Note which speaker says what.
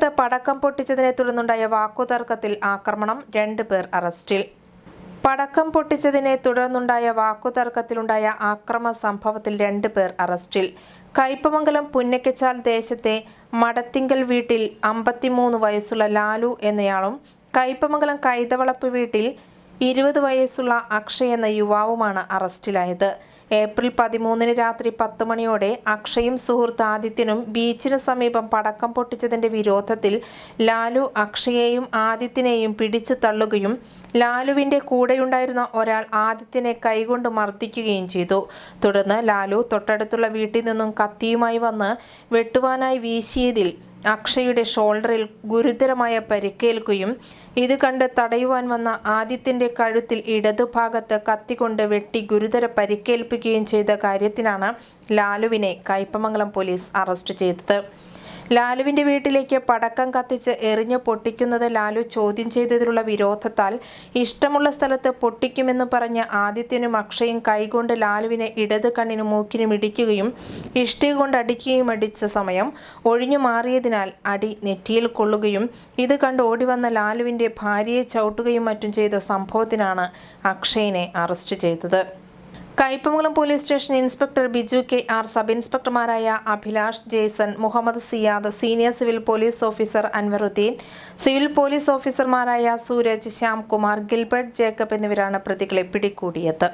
Speaker 1: കയ്പമംഗലത്ത് പടക്കം പൊട്ടിച്ചതിനെ തുടർന്നുണ്ടായ വാക്കുതർക്കത്തിൽ ആക്രമണം രണ്ട് പേർ അറസ്റ്റിൽ. പടക്കം പൊട്ടിച്ചതിനെ തുടർന്നുണ്ടായ വാക്കുതർക്കത്തിലുണ്ടായ ആക്രമ സംഭവത്തിൽ രണ്ട് പേർ അറസ്റ്റിൽ. കയ്പമംഗലം പുന്നക്കച്ചാൽ ദേശത്തെ മടത്തിങ്കൽ വീട്ടിൽ അമ്പത്തിമൂന്ന് വയസ്സുള്ള ലാലു എന്നയാളും കയ്പമംഗലം കൈതവളപ്പ് വീട്ടിൽ ഇരുപത് വയസ്സുള്ള അക്ഷയ് എന്ന യുവാവുമാണ് അറസ്റ്റിലായത്. ഏപ്രിൽ പതിമൂന്നിന് രാത്രി പത്ത് മണിയോടെ അക്ഷയും സുഹൃത്ത് ആദിത്യനും ബീച്ചിന് സമീപം പടക്കം പൊട്ടിച്ചതിന്റെ വിരോധത്തിൽ ലാലു അക്ഷയെയും ആദിത്യനെയും പിടിച്ചു തള്ളുകയും ലാലുവിന്റെ കൂടെയുണ്ടായിരുന്ന ഒരാൾ ആദിത്യനെ കൈകൊണ്ട് മർദ്ദിക്കുകയും ചെയ്തു. തുടർന്ന് ലാലു തൊട്ടടുത്തുള്ള വീട്ടിൽ നിന്നും കത്തിയുമായി വന്ന് വെട്ടുവാനായി വീശിയതിൽ അക്ഷയുടെ ഷോൾഡറിൽ ഗുരുതരമായ പരിക്കേൽക്കുകയും ഇത് കണ്ട് തടയുവാൻ വന്ന ആദിത്യന്റെ കഴുത്തിൽ ഇടതുഭാഗത്ത് കത്തികൊണ്ട് വെട്ടി ഗുരുതര പരിക്കേൽപ്പിക്കുകയും ചെയ്ത കാര്യത്തിനാണ് ലാലുവിനെ കയ്പമംഗലം പോലീസ് അറസ്റ്റ് ചെയ്തത്. ലാലുവിന്റെ വീട്ടിലേക്ക് പടക്കം കത്തിച്ച് എറിഞ്ഞ് പൊട്ടിക്കുന്നത് ലാലു ചോദ്യം ചെയ്തതിലുള്ള വിരോധത്താൽ ഇഷ്ടമുള്ള സ്ഥലത്ത് പൊട്ടിക്കുമെന്ന് പറഞ്ഞ ആദിത്യനും അക്ഷയും കൈകൊണ്ട് ലാലുവിനെ ഇടത് കണ്ണിനും മൂക്കിനും ഇടിക്കുകയും ഇഷ്ടിക കൊണ്ട് അടിക്കുകയും അടിച്ച സമയം ഒഴിഞ്ഞു മാറിയതിനാൽ അടി നെറ്റിയിൽ കൊള്ളുകയും ഇത് കണ്ട് ഓടിവന്ന ലാലുവിന്റെ ഭാര്യയെ ചവിട്ടുകയും മറ്റും ചെയ്ത സംഭവത്തിനാണ് അക്ഷയനെ അറസ്റ്റ് ചെയ്തത്. Kaipamangalam police station inspector Biju K R sub ഇൻസ്പെക്ടർമാരായ Abhilash Jason Muhammad Siyad senior civil police officer Anwaruddin civil police ഓഫീസർമാരായ സൂരജ് ശ്യാംകുമാർ ഗിൽബർട്ട് ജേക്കബ് എന്നിവരാണ് പ്രതികളെ പിടികൂടിയത്.